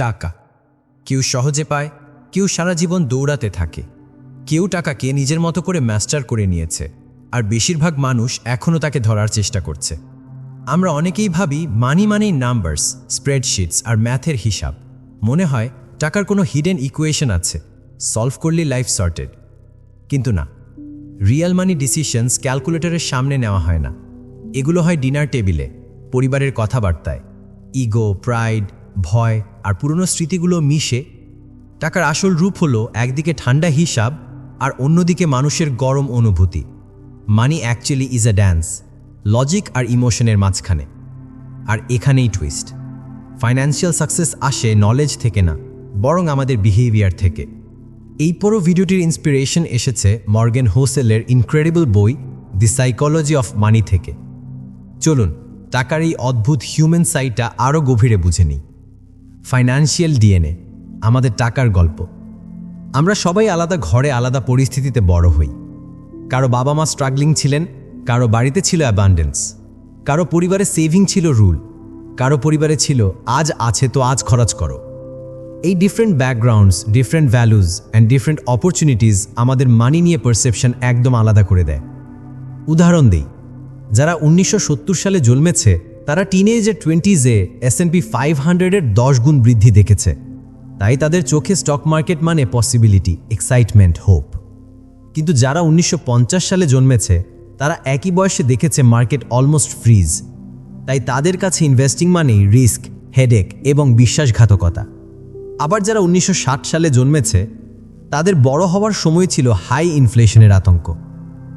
টাকা। কেউ সহজে পায়, কেউ সারা জীবন দৌড়াতে থাকে। কেউ টাকাকে নিজের মতো করে মাস্টার করে নিয়েছে, আর বেশিরভাগ মানুষ এখনও তাকে ধরার চেষ্টা করছে। আমরা অনেকেই ভাবি মানি মানেই নাম্বারস স্প্রেডশিটস আর ম্যাথের হিসাব। মনে হয়, টাকার কোনো হিডেন ইকুয়েশন আছে সলভ করলে লাইফ সর্টেড কিন্তু না রিয়েল মানি ডিসিশনস ক্যালকুলেটরের সামনে নেওয়া হয় না। এগুলো হয় ডিনার টেবিলে পরিবারের কথাবার্তায়। ইগো প্রাইড ভয় আর পুরনো স্মৃতিগুলো মিশে, টাকার আসল রূপ হলো একদিকে ঠান্ডা হিসাব আর অন্যদিকে মানুষের গরম অনুভূতি। Money actually is a dance logic আর ইমোশনের মাঝখানে। আর এখানেই টুইস্ট ফাইন্যান্সিয়াল সাকসেস আসে নলেজ থেকে না, বরং আমাদের বিহেভিয়ার থেকে। এই পুরো ভিডিওটির ইন্সপিরেশন এসেছে মর্গেন হোসেলের ইনক্রেডিবল বই দি সাইকোলজি অফ মানি থেকে। চলুন, টাকার এই অদ্ভুত হিউম্যান সাইটটা আরও গভীরে বুঝে নিই। ফাইন্যান্সিয়াল ডিএনএ আমাদের টাকার গল্প। আমরা সবাই আলাদা ঘরে আলাদা পরিস্থিতিতে বড় হই। কারও বাবা মা স্ট্রাগলিং ছিলেন, কারও বাড়িতে ছিল অ্যাবান্ডেন্স কারও পরিবারে সেভিং ছিল রুল কারও পরিবারে ছিল আজ আছে তো আজ খরচ করো। এই different backgrounds different values and different opportunities আমাদের মানি নিয়ে পারসেপশন একদম আলাদা করে দেয়। উদাহরণ দিই, যারা উনিশশো সত্তর সালে জন্মেছে তারা টিনেজের টোয়েন্টিজে এস এন পি ফাইভ হান্ড্রেডের দশ গুণ বৃদ্ধি দেখেছে। তাই তাদের চোখে স্টক মার্কেট মানে পসিবিলিটি এক্সাইটমেন্ট হোপ কিন্তু যারা উনিশশো পঞ্চাশ সালে জন্মেছে, তারা একই বয়সে দেখেছে মার্কেট অলমোস্ট ফ্রিজ তাই তাদের কাছে ইনভেস্টিং মানেই রিস্ক হেডেক এবং বিশ্বাসঘাতকতা। আবার যারা উনিশশো ষাট সালে জন্মেছে, তাদের বড় হওয়ার সময় ছিল হাই ইনফ্লেশনের আতঙ্ক।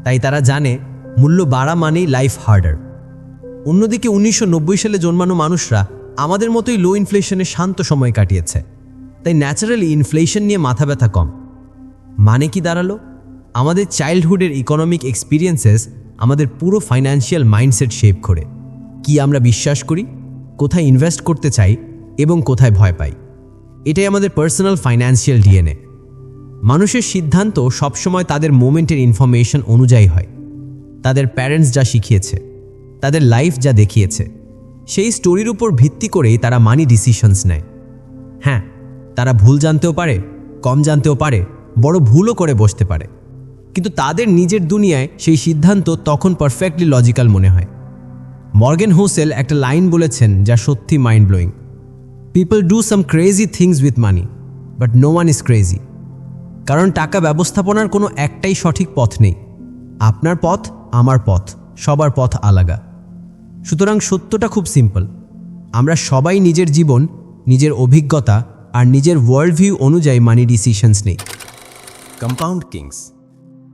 তাই তারা জানে, মূল্য বাড়া মানেই লাইফ হার্ডার অন্যদিকে উনিশশো নব্বই সালে জন্মানো মানুষরা আমাদের মতোই লো ইনফ্লেশনে শান্ত সময় কাটিয়েছে। তাই ন্যাচারালি ইনফ্লেশন নিয়ে মাথা ব্যথা কম। মানে কি দাঁড়াল? আমাদের চাইল্ডহুডের ইকোনমিক এক্সপিরিয়েন্সেস আমাদের পুরো ফাইন্যান্সিয়াল মাইন্ডসেট শেপ করে। কি আমরা বিশ্বাস করি? কোথায় ইনভেস্ট করতে চাই? এবং কোথায় ভয় পাই? এটাই আমাদের পার্সোনাল ফাইন্যান্সিয়াল ডিএনএ মানুষের সিদ্ধান্ত সবসময় তাদের মোমেন্টের ইনফরমেশন অনুযায়ী হয়। তাদের প্যারেন্টস যা শিখিয়েছে। তাদের লাইফ যা দেখিয়েছে। সেই স্টোরির উপর ভিত্তি করেই তারা মানি ডিসিশনস নেয়। হ্যাঁ তারা ভুল জানতেও পারে, কম জানতেও পারে, বড় ভুলও করে বসতে পারে। কিন্তু তাদের নিজের দুনিয়ায় সেই সিদ্ধান্ত তখন পারফেক্টলি লজিক্যাল মনে হয়। মর্গেন হোসেল একটা লাইন বলেছেন যা সত্যি mind blowing people do some crazy things with money but no one is crazy কারণ টাকা ব্যবস্থাপনার কোনো একটাই সঠিক পথ নেই। আপনার পথ, আমার পথ, সবার পথ আলাদা। সুতরাং সত্যটা খুব সিম্পল আমরা সবাই নিজের জীবন, নিজের অভিজ্ঞতা আর নিজের ওয়ার্ল্ড ভিউ অনুযায়ী মানি ডিসিশনস নেই। কম্পাউন্ড কিংস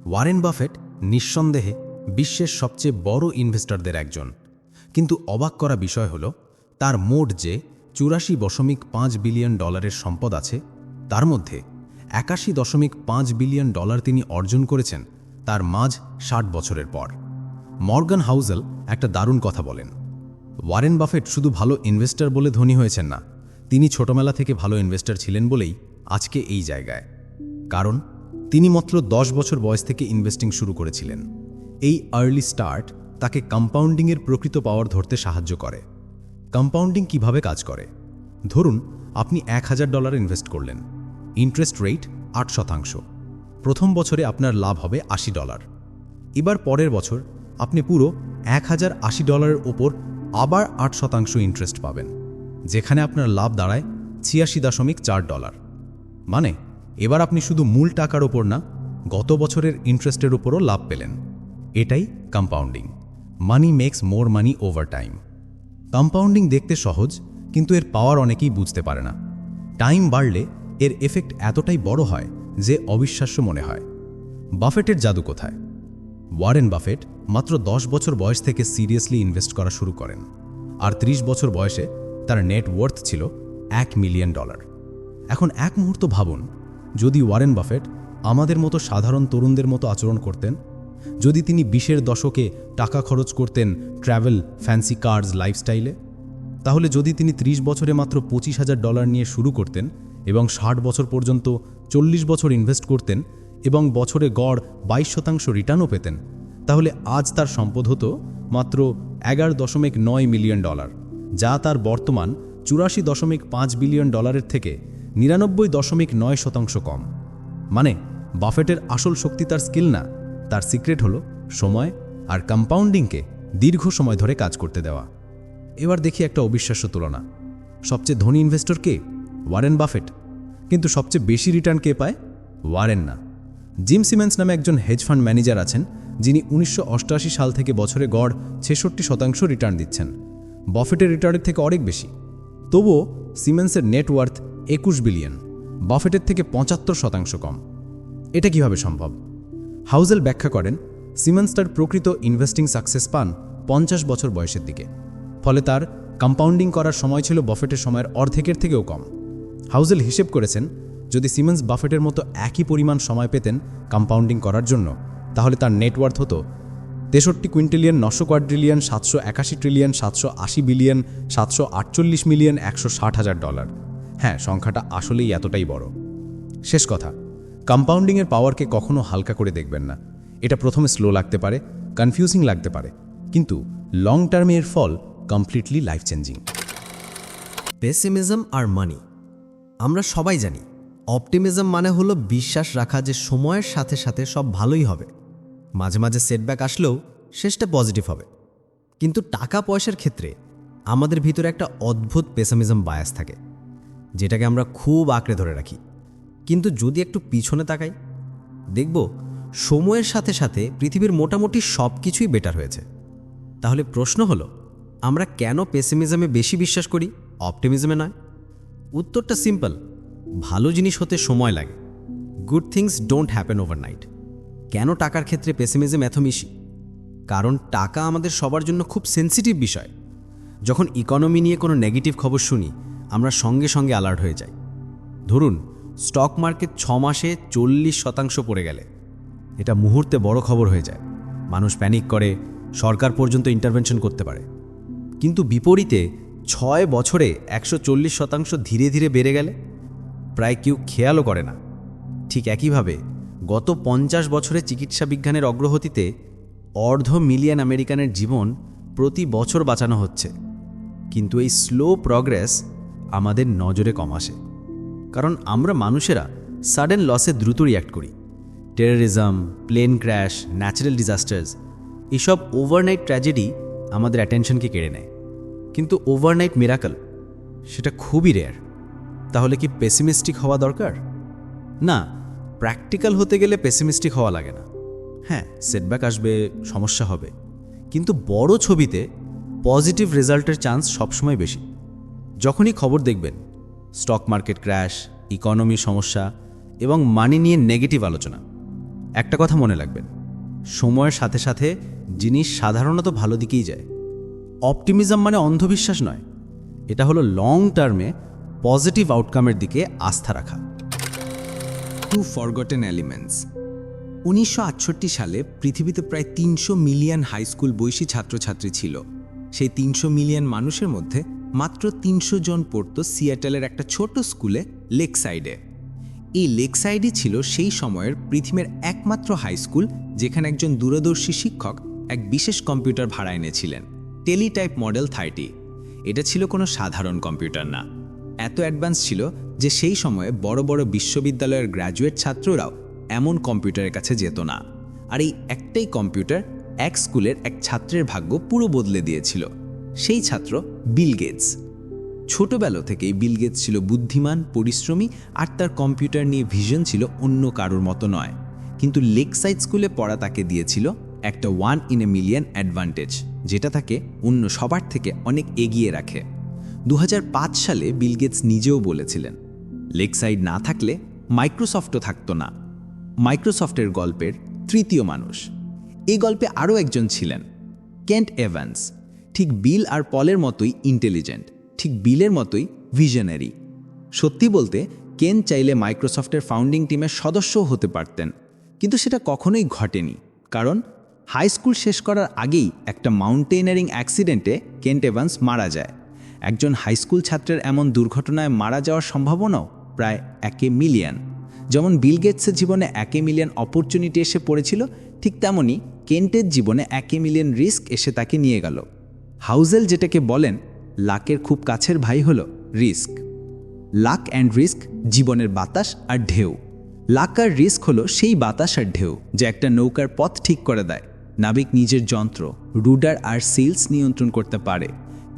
ওয়ারেন বাফেট নিঃসন্দেহে বিশ্বের সবচেয়ে বড় ইনভেস্টরদের একজন। কিন্তু অবাক করা বিষয় হল, তার মোট যে চুরাশি দশমিক পাঁচ বিলিয়ন ডলারের সম্পদ আছে, তার মধ্যে একাশি দশমিক পাঁচ বিলিয়ন ডলার তিনি অর্জন করেছেন, তার মাঝ ষাট বছরের পর। মর্গান হাউজেল একটা দারুণ কথা বলেন। ওয়ারেন বাফেট শুধু ভালো ইনভেস্টর বলে ধনী হয়েছেন না, তিনি ছোটমেলা থেকে ভালো ইনভেস্টর ছিলেন বলেই আজকে এই জায়গায়। কারণ, তিনি মাত্র দশ বছর বয়স থেকে ইনভেস্টিং শুরু করেছিলেন। এই আর্লি স্টার্ট তাকে কম্পাউন্ডিংয়ের প্রকৃত পাওয়ার ধরতে সাহায্য করে। কম্পাউন্ডিং কীভাবে কাজ করে? ধরুন, আপনি এক হাজার ডলার ইনভেস্ট করলেন। ইন্টারেস্ট রেট আট শতাংশ। প্রথম বছরে আপনার লাভ হবে আশি ডলার। এবার পরের বছর আপনি পুরো এক হাজার আশি ডলারের ওপর আবার আট শতাংশ ইন্টারেস্ট পাবেন, যেখানে আপনার লাভ দাঁড়ায় ছিয়াশি দশমিক চার ডলার। মানে এবার আপনি শুধু মূল টাকার ওপর না, গত বছরের ইন্টারেস্টের উপরও লাভ পেলেন। এটাই compounding money makes more money over time compounding দেখতে সহজ, কিন্তু এর পাওয়ার অনেকেই বুঝতে পারে না। টাইম বাড়লে এর এফেক্ট এতটাই বড় হয় যে অবিশ্বাস্য মনে হয়। বাফেটের জাদু কোথায়? ওয়ারেন বাফেট মাত্র দশ বছর বয়স থেকে সিরিয়াসলি ইনভেস্ট করা শুরু করেন, আর ৩০ বছর বয়সে তার নেট ওয়ার্থ ছিল এক মিলিয়ন ডলার। এখন এক মুহূর্ত ভাবুন, যদি ওয়ারেন বাফেট আমাদের মতো সাধারণ তরুণদের মতো আচরণ করতেন, যদি তিনি বিশের দশকে টাকা খরচ করতেন ট্র্যাভেল ফ্যান্সি কার্স লাইফস্টাইলে তাহলে যদি তিনি ৩০ বছরে মাত্র পঁচিশ হাজার ডলার নিয়ে শুরু করতেন এবং ষাট বছর পর্যন্ত চল্লিশ বছর ইনভেস্ট করতেন এবং বছরে গড় বাইশ শতাংশ রিটার্নও পেতেন। তাহলে আজ তার সম্পদ হতো মাত্র এগারো দশমিক নয় মিলিয়ন ডলার, যা তার বর্তমান চুরাশি দশমিক পাঁচ বিলিয়ন ডলারের থেকে নিরানব্বই দশমিক নয় শতাংশ কম। মানে বাফেটের আসল শক্তি তার স্কিল না, তার সিক্রেট হলো সময় আর কম্পাউন্ডিংকে দীর্ঘ সময় ধরে কাজ করতে দেওয়া। এবার দেখি একটা অবিশ্বাস্য তুলনা। সবচেয়ে ধনী ইনভেস্টর কে? Warren Buffett. কিন্তু সবচেয়ে বেশি রিটার্ন কে পায়? ওয়ারেন না। জিম সিমেন্স নামে একজন হেজ ফান্ড ম্যানেজার আছেন, যিনি উনিশশো সাল থেকে বছরে গড় ছেষট্টি শতাংশ রিটার্ন দিচ্ছেন। বফেটের রিটার্নের থেকে অনেক বেশি। তবুও সিমেন্সের নেটওয়ার্থ একুশ বিলিয়ন বাফেটের থেকে পঁচাত্তর শতাংশ কম। এটা কীভাবে সম্ভব? হাউজেল ব্যাখ্যা করেন, সিমেন্স তার প্রকৃত ইনভেস্টিং সাকসেস পান পঞ্চাশ বছর বয়সের দিকে। ফলে তার কম্পাউন্ডিং করার সময় ছিল বফেটের সময়ের অর্ধেকের থেকেও কম। হাউজেল হিসেব করেছেন যদি সিমেন্স বাফেটের মতো একই পরিমাণ সময় পেতেন কম্পাউন্ডিং করার জন্য, তাহলে তার নেটওয়ার্থ হতো তেষট্টি কুইন্টিলিয়ন নশো কোয়াড্রিলিয়ন সাতশো একাশি ট্রিলিয়ন সাতশো আশি বিলিয়ন সাতশো আটচল্লিশ মিলিয়ন একশো ষাট হাজার ডলার হ্যাঁ সংখ্যাটা আসলেই এতটাই বড়। শেষ কথা কম্পাউন্ডিংয়ের পাওয়ারকে কখনো হালকা করে দেখবেন না। এটা প্রথমে স্লো লাগতে পারে কনফিউজিং লাগতে পারে। কিন্তু লং টার্মে এর ফল কমপ্লিটলি লাইফ চেঞ্জিং পেসিমিজম আর মানি আমরা সবাই জানি অপটিমিজম মানে হলো বিশ্বাস রাখা যে সময়ের সাথে সাথে সব ভালোই হবে। মাঝে মাঝে সেটব্যাক আসলেও শেষটা পজিটিভ হবে। কিন্তু টাকা পয়সার ক্ষেত্রে আমাদের ভিতরে একটা অদ্ভুত পেসামিজম বায়াস থাকে, যেটাকে আমরা খুব আঁকড়ে ধরে রাখি। কিন্তু যদি একটু পিছনে তাকাই, দেখব সময়ের সাথে সাথে পৃথিবীর মোটামুটি সব কিছুই বেটার হয়েছে। তাহলে প্রশ্ন হলো, আমরা কেন পেসিমিজমে বেশি বিশ্বাস করি? অপটিমিজমে নয়। উত্তরটা সিম্পল ভালো জিনিস হতে সময় লাগে। Good things don't happen overnight কেন টাকার ক্ষেত্রে পেসিমিজম এত মিশি কারণ টাকা আমাদের সবার জন্য খুব সেন্সিটিভ বিষয়। যখন ইকোনমি নিয়ে কোনো নেগেটিভ খবর শুনি, আমরা সঙ্গে সঙ্গে অ্যালার্ট হয়ে যাই। ধরুন স্টক মার্কেট ছ মাসে চল্লিশ শতাংশ পড়ে গেলে। এটা মুহূর্তে বড় খবর হয়ে যায়। মানুষ প্যানিক করে, সরকার পর্যন্ত ইন্টারভেনশন করতে পারে। কিন্তু বিপরীতে, ছয় বছরে একশো চল্লিশ শতাংশ ধীরে ধীরে বেড়ে গেলে? প্রায় কেউ খেয়ালও করে না। ঠিক একইভাবে, গত পঞ্চাশ বছরে চিকিৎসা বিজ্ঞানের অগ্রগতিতে অর্ধ মিলিয়ন আমেরিকানের জীবন প্রতি বছর বাঁচানো হচ্ছে। কিন্তু এই স্লো প্রগ্রেস আমাদের নজরে কম আসে। কারণ আমরা মানুষেরা সাডেন লসে দ্রুত রিয়াক্ট করি। Terrorism, plane crash, natural disasters, এসব ওভারনাইট ট্র্যাজেডি আমাদের অ্যাটেনশনকে কেড়ে নেয়। কিন্তু ওভারনাইট মিরাকল, সেটা খুবই রেয়ার। তাহলে কি পেসিমিস্টিক হওয়া দরকার? না প্র্যাকটিক্যাল হতে গেলে পেসিমিস্টিক হওয়া লাগে না। হ্যাঁ সেটব্যাক আসবে, সমস্যা হবে। কিন্তু বড় ছবিতে পজিটিভ রেজাল্টের চান্স সবসময় বেশি। যখনই খবর দেখবেন স্টক মার্কেট ক্র্যাশ ইকোনমির সমস্যা এবং মানি নিয়ে নেগেটিভ আলোচনা, একটা কথা মনে রাখবেন, সময়ের সাথে সাথে জিনিস সাধারণত ভালো দিকেই যায়। অপটিমিজম মানে অন্ধবিশ্বাস নয়, এটা হলো লং টার্মে পজিটিভ আউটকামের দিকে আস্থা রাখা। টু ফরগটেন এলিমেন্টস উনিশশো আটষট্টি সালে পৃথিবীতে প্রায় তিনশো মিলিয়ন হাই স্কুল বয়সী ছাত্রছাত্রী ছিল। সেই তিনশো মিলিয়ন মানুষের মধ্যে মাত্র তিনশো জন পড়ত সিয়াটেলের একটা ছোট স্কুলে লেক সাইডে এই লেক সাইডই ছিল সেই সময়ের পৃথিবীর একমাত্র হাই স্কুল যেখানে একজন দূরদর্শী শিক্ষক এক বিশেষ কম্পিউটার ভাড়া এনেছিলেন। টেলিটাইপ মডেল থার্টি এটা ছিল কোনো সাধারণ কম্পিউটার না। এত অ্যাডভান্স ছিল যে সেই সময়ে বড় বড় বিশ্ববিদ্যালয়ের গ্র্যাজুয়েট ছাত্ররাও এমন কম্পিউটারের কাছে যেত না। আর এই একটাই কম্পিউটার এক স্কুলের এক ছাত্রের ভাগ্য পুরো বদলে দিয়েছিল। সেই ছাত্র বিল গেটস। ছোটবেলা থেকেই বিল গেটস ছিল বুদ্ধিমান, পরিশ্রমী আর তার কম্পিউটার নিয়ে ভিশন ছিল অন্য কারোর মতো নয়। কিন্তু লেকসাইড স্কুলে পড়া তাকে দিয়েছিল একটা one in a million advantage যেটা তাকে অন্য সবার থেকে অনেক এগিয়ে রাখে। দু হাজার পাঁচ সালে বিল গেটস নিজেও বলেছিলেন, লেকসাইড না থাকলে মাইক্রোসফটও থাকতো না। মাইক্রোসফটের গল্পের তৃতীয় মানুষ। এই গল্পে আরও একজন ছিলেন, কেন্ট এভান্স। ঠিক বিল আর পলের মতোই ইন্টেলিজেন্ট, ঠিক বিলের মতোই ভিশনারি। সত্যি বলতে, কেন চাইলে মাইক্রোসফটের ফাউন্ডিং টিমের সদস্যও হতে পারতেন, কিন্তু সেটা কখনোই ঘটেনি। কারণ, হাই স্কুল শেষ করার আগেই একটা মাউন্টেইনারিং অ্যাক্সিডেন্টে কেন্ট এভান্স মারা যায়। একজন হাই স্কুল ছাত্রের এমন দুর্ঘটনায় মারা যাওয়ার সম্ভাবনাও প্রায় একে মিলিয়ন যেমন বিল গেটসের জীবনে একে মিলিয়ন অপরচুনিটি এসে পড়েছিল, ঠিক তেমনই কেন্টের জীবনে একে মিলিয়ন রিস্ক এসে তাকে নিয়ে গেল। হাউজেল যেটাকে বলেন, লাকের খুব কাছের ভাই হলো রিস্ক লাক অ্যান্ড রিস্ক জীবনের বাতাস আর ঢেউ। লাক আর রিস্ক হলো সেই বাতাস আর ঢেউ, যা একটা নৌকার পথ ঠিক করে দেয়। নাবিক নিজের যন্ত্র, রুডার আর সিলস নিয়ন্ত্রণ করতে পারে।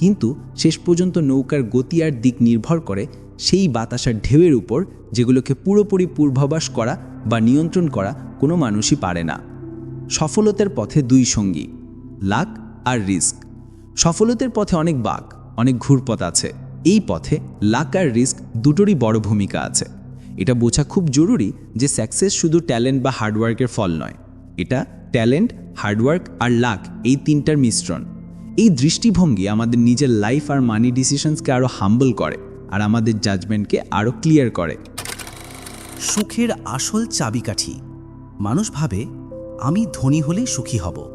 কিন্তু শেষ পর্যন্ত নৌকার গতি আর দিক নির্ভর করে সেই বাতাসার ঢেউয়ের উপর যেগুলোকে পুরোপুরি পূর্বাভাস করা বা নিয়ন্ত্রণ করা কোনো মানুষই পারে না। সফলতার পথে দুই সঙ্গী, লাক আর রিস্ক। সফলতার পথে অনেক বাঘ, অনেক ঘুরপথ আছে। এই পথে লাক আর রিস্ক দুটোরই বড় ভূমিকা আছে। এটা বোঝা খুব জরুরি যে সাকসেস শুধু ট্যালেন্ট বা হার্ডওয়ার্কের ফল নয়। এটা ট্যালেন্ট হার্ডওয়ার্ক আর লাক এই তিনটার মিশ্রণ। এই দৃষ্টিভঙ্গি আমাদের নিজের লাইফ আর মানি ডিসিশনসকে আরও হাম্বল করে আর আমাদের জাজমেন্টকে আরও ক্লিয়ার করে। সুখের আসল চাবিকাঠি। মানুষ ভাবে, আমি ধনী হলেই সুখী হব।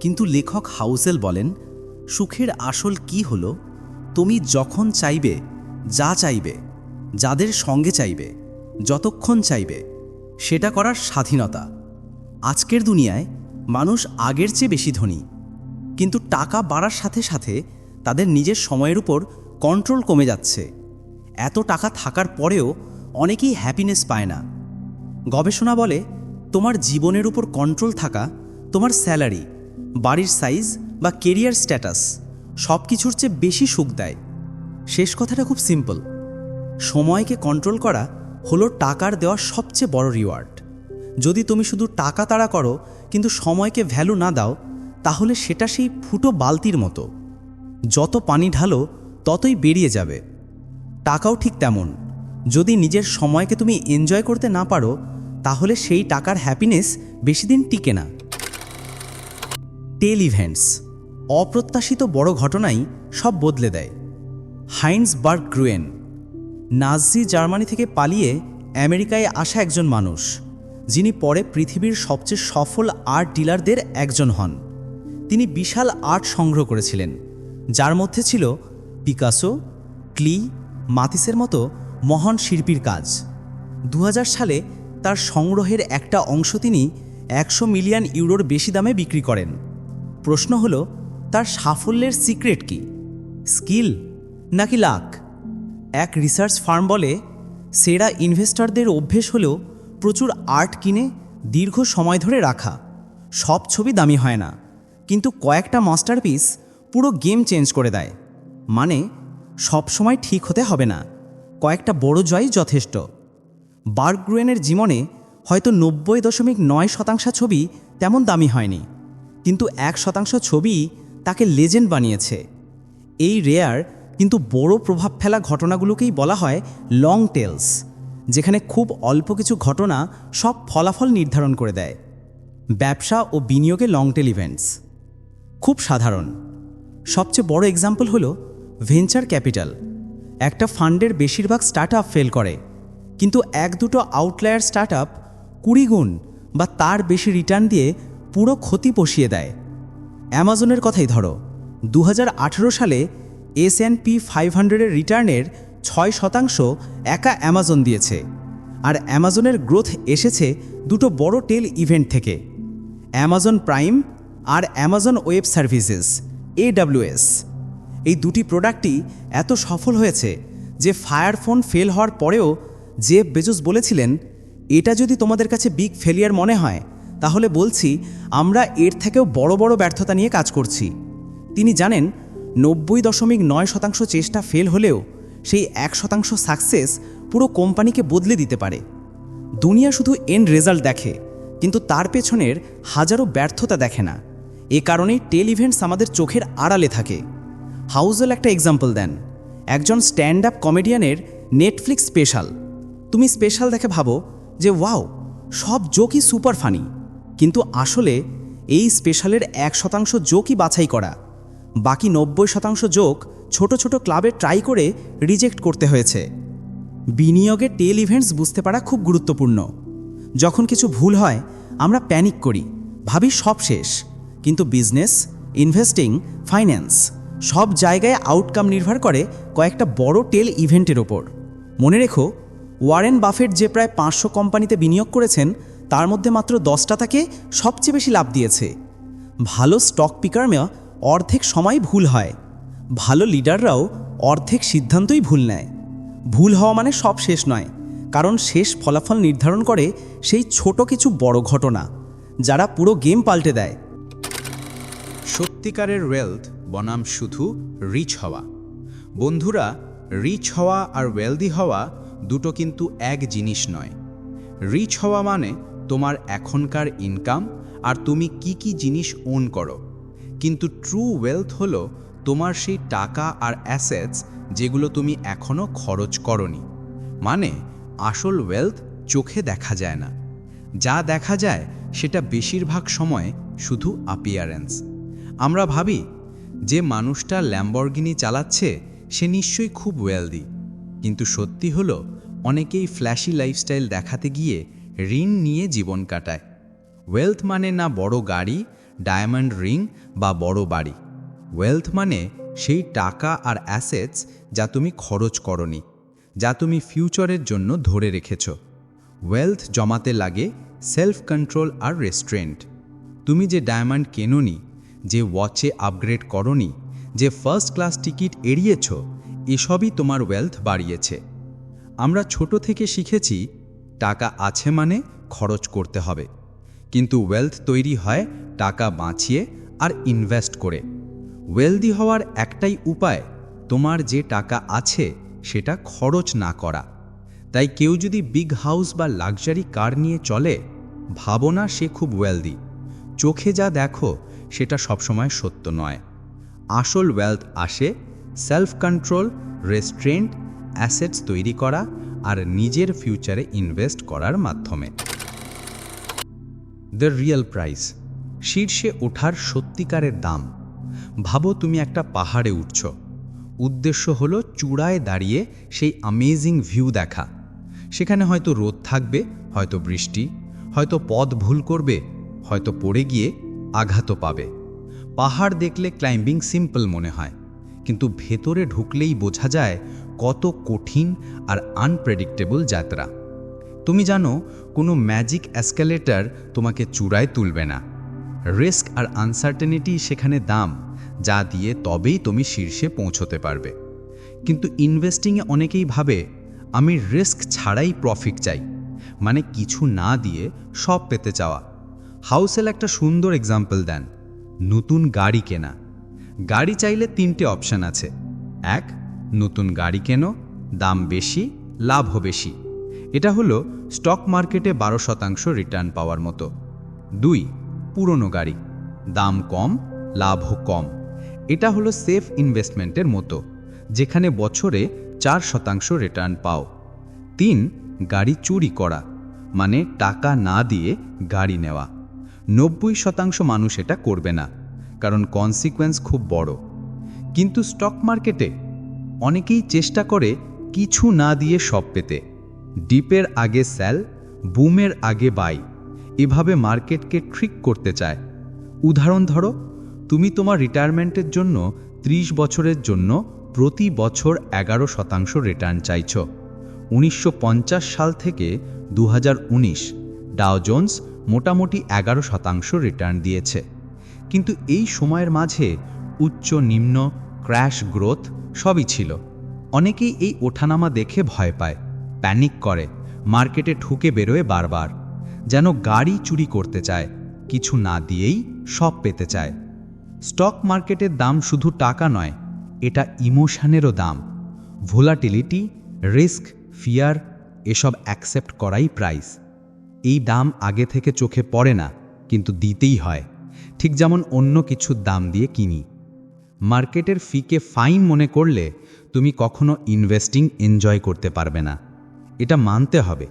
কিন্তু লেখক হাউসেল বলেন, সুখের আসল কি হলো? তুমি যখন চাইবে, যা চাইবে, যাদের সঙ্গে চাইবে, যতক্ষণ চাইবে, সেটা করার স্বাধীনতা। আজকের দুনিয়ায় মানুষ আগের চেয়ে বেশি ধনী। কিন্তু টাকা বাড়ার সাথে সাথে তাদের নিজের সময়ের উপর কন্ট্রোল কমে যাচ্ছে। এত টাকা থাকার পরেও অনেকেই হ্যাপিনেস পায় না। গবেষণা বলে, তোমার জীবনের উপর কন্ট্রোল থাকা তোমার স্যালারি বাড়ির সাইজ বা কেরিয়ার স্ট্যাটাস সব কিছুর চেয়ে বেশি সুখ দেয়। শেষ কথাটা খুব সিম্পল সময়কে কন্ট্রোল করা হলো টাকার দেওয়া সবচেয়ে বড় রিওয়ার্ড যদি তুমি শুধু টাকা তাড়া করো, কিন্তু সময়কে ভ্যালু না দাও তাহলে সেটা সেই ফুটো বালতির মতো। যত পানি ঢালো, ততই বেরিয়ে যাবে। টাকাও ঠিক তেমন। যদি নিজের সময়কে তুমি এনজয় করতে না পারো, তাহলে সেই টাকার হ্যাপিনেস বেশি দিন টিকে না। Tail events. অপ্রত্যাশিত বড় ঘটনাই সব বদলে দেয়। হাইন্সবার্গ গ্রুয়েন, নাজি জার্মানি থেকে পালিয়ে আমেরিকায় আসা একজন মানুষ, যিনি পরে পৃথিবীর সবচেয়ে সফল আর্ট ডিলারদের একজন হন। তিনি বিশাল আর্ট সংগ্রহ করেছিলেন, যার মধ্যে ছিল পিকাসো, ক্লি, মাতিসের মতো মহান শিল্পীর কাজ। দু হাজার সালে তার সংগ্রহের একটা অংশ তিনি একশো মিলিয়ন ইউরোর বেশি দামে বিক্রি করেন। প্রশ্ন হলো, তার সাফল্যের সিক্রেট কি? স্কিল নাকি লাক? এক রিসার্চ ফার্ম বলে, সেরা ইনভেস্টরদের অভ্যেস হলেও প্রচুর আর্ট কিনে দীর্ঘ সময় ধরে রাখা। সব ছবি দামি হয় না। কিন্তু কয়েকটা মাস্টারপিস পুরো গেম চেঞ্জ করে দেয়। মানে সব সময় ঠিক হতে হবে না। কয়েকটা বড় জয় যথেষ্ট। বার্গ্রুয়েনের জীবনে হয়তো নব্বই দশমিক নয় শতাংশ ছবি তেমন দামি হয়নি। কিন্তু এক শতাংশ ছবি তাকে লেজেন্ড বানিয়েছে। এই রেয়ার কিন্তু বড় প্রভাব ফেলা ঘটনাগুলোকেই বলা হয় লং টেলস, যেখানে খুব অল্প কিছু ঘটনা সব ফলাফল নির্ধারণ করে দেয়। ব্যবসা ও বিনিয়োগে লং টেল ইভেন্টস। খুব সাধারণ। সবচেয়ে বড় এক্সাম্পল হলো ভেঞ্চার ক্যাপিটাল একটা ফান্ডের বেশিরভাগ স্টার্ট ফেল করে, কিন্তু এক দুটো আউটলায়ার স্টার্ট আপ কুড়ি গুণ বা তার বেশি রিটার্ন দিয়ে পুরো ক্ষতি পষিয়ে দেয়। অ্যামাজনের কথাই ধরো দু হাজার আঠেরো সালে এস এন পি ফাইভ হান্ড্রেডের রিটার্নের ছয় শতাংশ একা অ্যামাজন দিয়েছে, আর অ্যামাজনের গ্রোথ এসেছে দুটো বড় টেল ইভেন্ট থেকে। অ্যামাজন প্রাইম আর অ্যামাজন ওয়েব সার্ভিসেস এডাব্লিউএস এই দুটি প্রোডাক্টই এত সফল হয়েছে যে ফায়ার ফোন ফেল হওয়ার পরেও জেফ বেজোস বলেছিলেন, এটা যদি তোমাদের কাছে বিগ ফেলিয়ার মনে হয়, তাহলে বলছি আমরা এর থেকেও বড় বড় ব্যর্থতা নিয়ে কাজ করছি। তিনি জানেন, নব্বই দশমিক নয় শতাংশ চেষ্টা ফেল হলেও সেই এক শতাংশ সাকসেস পুরো কোম্পানিকে বদলে দিতে পারে। দুনিয়া শুধু এন্ড রেজাল্ট দেখে, কিন্তু তার পেছনের হাজারো ব্যর্থতা দেখে না। এ কারণেই টেল ইভেন্টস আমাদের চোখের আড়ালে থাকে। হাউজেল একটা এক্সাম্পল দেন। একজন স্ট্যান্ড আপ কমেডিয়ানের নেটফ্লিক্স স্পেশাল। তুমি স্পেশাল দেখে ভাবো যে, ওয়াও, সব জোকই সুপার ফানি। কিন্তু আসলে এই স্পেশালের এক শতাংশ জোকই বাছাই করা। বাকি নব্বই শতাংশ জোক ছোট ছোট ক্লাবে ট্রাই করে রিজেক্ট করতে হয়েছে। বিনিয়োগে টেল ইভেন্টস বুঝতে পারা খুব গুরুত্বপূর্ণ। যখন কিছু ভুল হয়, আমরা প্যানিক করি। ভাবি সব শেষ। কিন্তু বিজনেস ইনভেস্টিং ফাইন্যান্স সব জায়গায় আউটকাম নির্ভর করে কয়েকটা বড় টেল ইভেন্টের ওপর। মনে রেখো ওয়ারেন বাফেট যে প্রায় পাঁচশো কোম্পানিতে বিনিয়োগ করেছেন, তার মধ্যে মাত্র দশটা তাকে সবচেয়ে বেশি লাভ দিয়েছে। ভালো স্টক পিকারমেয়া অর্ধেক সময় ভুল হয়। ভালো লিডাররাও অর্ধেক সিদ্ধান্তই ভুল নেয়। ভুল হওয়া মানে সব শেষ নয়, কারণ শেষ ফলাফল নির্ধারণ করে সেই ছোট কিছু বড় ঘটনা, যারা পুরো গেম পাল্টে দেয়। সত্যিকারের ওয়েলথ বনাম শুধু রিচ হওয়া। বন্ধুরা রিচ হওয়া আর ওয়েলদি হওয়া দুটো কিন্তু এক জিনিস নয়। রিচ হওয়া মানে তোমার এখনকার ইনকাম আর তুমি কি কি জিনিস ওন করো। কিন্তু ট্রু ওয়েলথ হলো তোমার সেই টাকা আর অ্যাসেটস যেগুলো তুমি এখনও খরচ করনি। মানে আসল ওয়েলথ চোখে দেখা যায় না। যা দেখা যায় সেটা বেশিরভাগ সময় শুধু আপিয়ারেন্স আমরা ভাবি, যে মানুষটা ল্যাম্বরগিনি চালাচ্ছে, সে নিশ্চয়ই খুব ওয়েলদি কিন্তু সত্যি হলো, অনেকেই ফ্ল্যাশি লাইফস্টাইল দেখাতে গিয়ে ঋণ নিয়ে জীবন কাটায়। ওয়েলথ মানে না বড় গাড়ি ডায়মন্ড রিং বা বড় বাড়ি। ওয়েলথ মানে সেই টাকা আর অ্যাসেটস যা তুমি খরচ করনি, যা তুমি ফিউচারের জন্য ধরে রেখেছ। ওয়েলথ জমাতে লাগে সেলফ কন্ট্রোল আর রেস্ট্রেন্ট তুমি যে ডায়মন্ড কেনোনি যে ওয়াচে আপগ্রেড করনি, যে ফার্স্ট ক্লাস টিকিট এড়িয়েছ, এসবই তোমার ওয়েলথ বাড়িয়েছে। আমরা ছোট থেকে শিখেছি, টাকা আছে মানে খরচ করতে হবে। কিন্তু ওয়েলথ তৈরি হয় টাকা বাঁচিয়ে আর ইনভেস্ট করে। ওয়েলদি হওয়ার একটাই উপায়, তোমার যে টাকা আছে সেটা খরচ না করা। তাই কেউ যদি বিগ হাউস বা লাক্সারি কার নিয়ে চলে, ভাবো না সে খুব ওয়েলদি চোখে যা দেখো সেটা সবসময় সত্য নয়। আসল ওয়েলথ আসে সেলফ কন্ট্রোল রেস্ট্রেন্ট অ্যাসেটস তৈরি করা আর নিজের ফিউচারে ইনভেস্ট করার মাধ্যমে। দ্য রিয়েল প্রাইস শীর্ষে ওঠার সত্যিকারের দাম। ভাবো তুমি একটা পাহাড়ে উঠছ। উদ্দেশ্য হলো চূড়ায় দাঁড়িয়ে সেই আমেজিং ভিউ দেখা। সেখানে হয়তো রোদ থাকবে, হয়তো বৃষ্টি, হয়তো পথ ভুল করবে, হয়তো পড়ে গিয়ে আঘাতও পাবে। পাহাড় দেখলে ক্লাইম্বিং সিম্পল মনে হয়, কিন্তু ভেতরে ঢুকলেই বোঝা যায় কত কঠিন আর আনপ্রেডিক্টেবল যাত্রা। তুমি জানো, কোনো ম্যাজিক অ্যাসকালেটার তোমাকে চূড়ায় তুলবে না। রিস্ক আর আনসার্টেনিটি সেখানে দাম, যা দিয়ে তবেই তুমি শীর্ষে পৌঁছতে পারবে। কিন্তু ইনভেস্টিংয়ে অনেকেই ভাবে, আমি রিস্ক ছাড়াই প্রফিট চাই। মানে কিছু না দিয়ে সব পেতে চাওয়া। হাউসেল একটা সুন্দর এক্সাম্পল দেন। নতুন গাড়ি কেনা। গাড়ি চাইলে তিনটে অপশান আছে। এক, নতুন গাড়ি কেনো, দাম বেশি, লাভও বেশি। এটা হলো স্টক মার্কেটে বারো শতাংশ রিটার্ন পাওয়ার মতো। দুই, পুরনো গাড়ি। দাম কম, লাভও কম। এটা হলো সেফ ইনভেস্টমেন্টের মতো, যেখানে বছরে চার শতাংশ রিটার্ন পাও। তিন, গাড়ি চুরি করা মানে টাকা না দিয়ে গাড়ি নেওয়া। নব্বই শতাংশ মানুষ এটা করবে না, কারণ কনসিকোয়েন্স খুব বড়। কিন্তু স্টক মার্কেটে অনেকেই চেষ্টা করে কিছু না দিয়ে সব পেতে। ডিপের আগে স্যাল বুমের আগে বাই এভাবে মার্কেটকে ট্রিক করতে চায়। উদাহরণ ধরো, তুমি তোমার রিটায়ারমেন্টের জন্য ৩০ বছরের জন্য প্রতি বছর এগারো শতাংশ রিটার্ন চাইছ। উনিশশো পঞ্চাশ সাল থেকে দু হাজার উনিশ। ডাও জোন্স মোটামুটি এগারো শতাংশ রিটার্ন দিয়েছে। কিন্তু এই সময়ের মাঝে উচ্চ, নিম্ন ক্র্যাশ গ্রোথ সবই ছিল। অনেকেই এই ওঠানামা দেখে ভয় পায় প্যানিক করে মার্কেটে ঠুকে বেরোয় বারবার, যেন গাড়ি চুরি করতে চায়, কিছু না দিয়েই সব পেতে চায়। স্টক মার্কেটের দাম শুধু টাকা নয়, এটা ইমোশানেরও দাম। ভোলাটিলিটি রিস্ক ফিয়ার এসব অ্যাকসেপ্ট করাই প্রাইস এই দাম আগে থেকে চোখে পড়ে না, কিন্তু দিতেই হয়। ঠিক যেমন অন্য কিছুর দাম দিয়ে কিনি। মার্কেটের ফিকে ফাইন মনে করলে তুমি কখনো ইনভেস্টিং এনজয় করতে পারবে না। এটা মানতে হবে।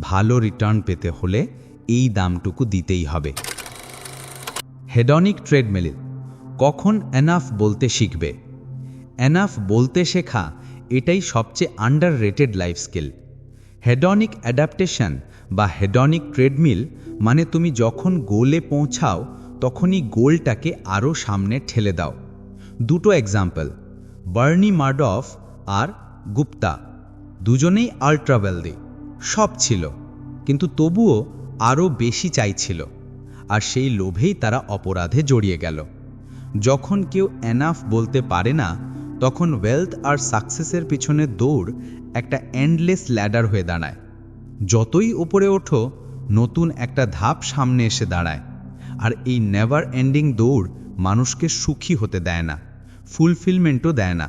ভালো রিটার্ন পেতে হলে এই দামটুকু দিতেই হবে। Head neck treadmill. কখন এনাফ বলতে শিখবে? এনাফ বলতে শেখা এটাই সবচেয়ে underrated life skill hedonic adaptation বা হেডনিক ট্রেডমিল মানে তুমি যখন গোলে পৌঁছাও, তখনই গোলটাকে আরও সামনে ঠেলে দাও। দুটো এক্সাম্পল বার্নি মার্ডফ আর গুপ্তা। দুজনেই আল্ট্রাওয়েলদি সব ছিল, কিন্তু তবুও আরও বেশি চাইছিল, আর সেই লোভেই তারা অপরাধে জড়িয়ে গেল। যখন কেউ এনাফ বলতে পারে না, তখন ওয়েলথ আর সাকসেসের পিছনে দৌড় একটা এন্ডলেস ল্যাডার হয়ে দাঁড়ায়। যতই ওপরে ওঠো, নতুন একটা ধাপ সামনে এসে দাঁড়ায়। আর এই নেভার এন্ডিং দৌড় মানুষকে সুখী হতে দেয় না ফুলফিলমেন্টও দেয় না।